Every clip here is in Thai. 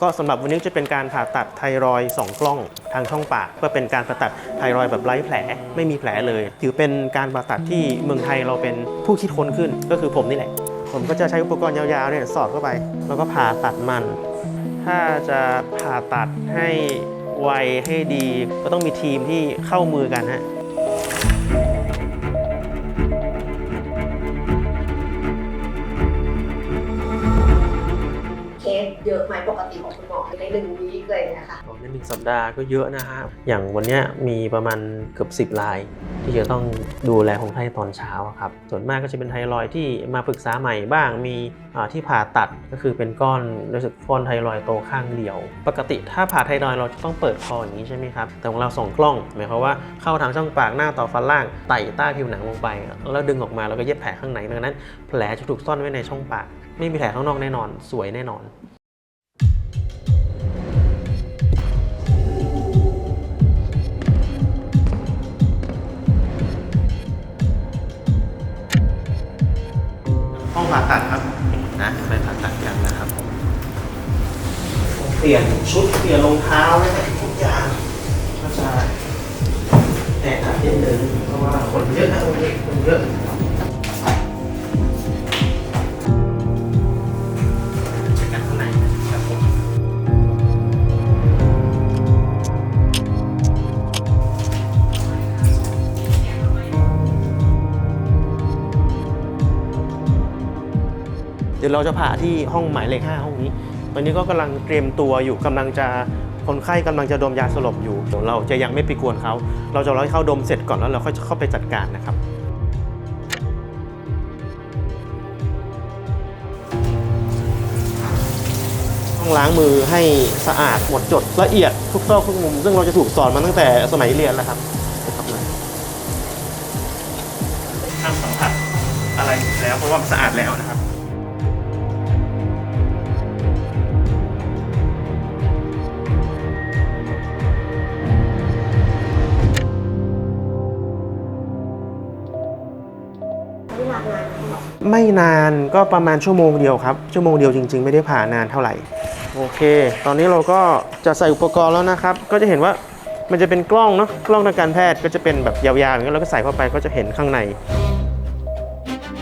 ก็สำหรับวันนี้จะเป็นการผ่าตัดไทรอยด์สองกล้องทางช่องปากเพื่อเป็นการผ่าตัดไทรอยด์แบบไร้แผลไม่มีแผลเลย ถือเป็นการผ่าตัดที่เมืองไทยเราเป็นผู้คิดค้นขึ้นก็คือผมนี่แหละ ผมก็จะใช้อุปกรณ์ยาวๆเนี่ยสอดเข้าไป แล้วก็ผ่าตัดมัน ถ้าจะผ่าตัดให้ไวให้ดีก็ต้องมีทีมที่เข้ามือกันฮะ ติของคุณหมอในหนึ่งวีคเลยนะคะในหนึ่งสัปดาห์ก็เยอะนะฮะ อย่างวันนี้มีประมาณเกือบ 10 ราย ที่จะต้องดูแลคนไข้ตอนเช้าครับ ส่วนมากก็จะเป็นไทรอยที่มาปรึกษาใหม่บ้าง มีที่ผ่าตัดก็คือเป็นก้อนรู้สึกก้อนไทรอยโตข้างเดียว ปกติถ้าผ่าไทรอยเราจะต้องเปิดคออย่างนี้ใช่ไหมครับ แต่ของเราส่องกล้องหมายความว่าเข้าทางช่องปากหน้าต่อฟันล่างไต่ใต้ผิวหนังลงไป แล้วดึงออกมาแล้วก็เย็บแผลข้างในดังนั้น แผลจะถูกซ่อนไว้ในช่องปาก ไม่มีแผลข้างนอกแน่นอน สวยแน่นอน ผ่าตัดครับนะไปผ่าตัดกันนะครับผมเปลี่ยนชุดเปลี่ยนรองเท้านะครับทุกอย่างก็จะแตกต่างนิดนึงเพราะว่าคนเยอะนะวันนี้คนเยอะ เดี๋ยวเราจะผ่าที่ห้องหมายเลข5ห้องนี้ ตอนนี้ก็กำลังเตรียมตัวอยู่กำลังจะคนไข้กำลังจะดมยาสลบอยู่ เราจะยังไม่ไปกวนเขา เราจะรอให้เขาดมเสร็จก่อนแล้วเราค่อยเข้าไปจัดการนะครับต้องล้างมือให้สะอาดหมดจดละเอียดทุกซอกทุกมุม ซึ่งเราจะถูกสอนมาตั้งแต่สมัยเรียนแล้วครับห้ามสัมผัสอะไรแล้วเพราะว่ามันสะอาดแล้วนะครับ มานานไหมไม่นานก็ประมาณชั่วโมงเดียวครับ ชั่วโมงเดียวจริง ๆ ไม่ได้ผ่านานเท่าไหร่ โอเค ตอนนี้เราก็จะใส่อุปกรณ์แล้วนะครับ ก็จะเห็นว่ามันจะเป็นกล้องเนาะกล้องทางการแพทย์ก็จะเป็นแบบยาวๆอย่างนี้เราก็ใส่เข้าไปก็จะเห็นข้างใน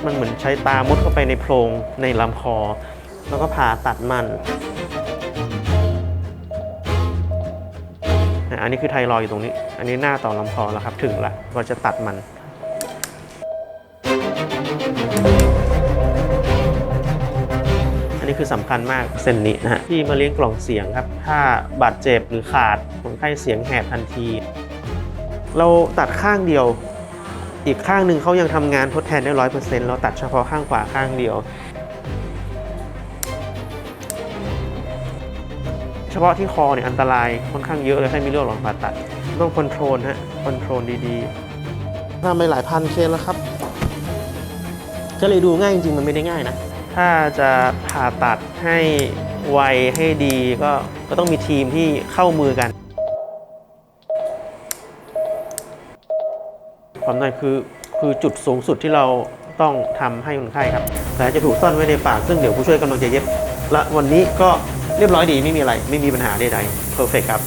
มันเหมือนใช้ตามุดเข้าไปในโพรงในลำคอ แล้วก็ผ่าตัดมันอันนี้คือไทรอยอยู่ตรงนี้ อันนี้หน้าต่อลำคอแล้วครับ ถึงละเราจะตัดมัน อันนี้คือสำคัญมากเส้นนี้นะฮะที่มาเลี้ยงกล่องเสียงครับ ถ้าบาดเจ็บหรือขาดคนไข้เสียงแหบทันที เราตัดข้างเดียว อีกข้างหนึ่งเขายังทำงานทดแทนได้ร้อยเปอร์เซ็นต์เราตัดเฉพาะข้างขวาข้างเดียว เฉพาะที่คอเนี่ยอันตรายค่อนข้างเยอะเลยถ้มีเรื่องหลอนผ่าตัด ต้องคอนโทรลฮะคอนโทรลดีๆทำไปหลายพันเคสแล้วครับ ก็เลยดูง่ายจริงๆ มันไม่ได้ง่ายนะ ถ้าจะผ่าตัดให้ไวให้ดีก็ก็ต้องมีทีมที่เข้ามือกันความนั่นคือคือจุดสูงสุดที่เราต้องทำให้คนไข้ครับแผลจะถูกซ่อนไว้ในปากซึ่งเดี๋ยวผู้ช่วยกำลังจะเย็บ และวันนี้ก็เรียบร้อยดีไม่มีอะไร ไม่มีปัญหาใดๆเพอร์เฟกครับ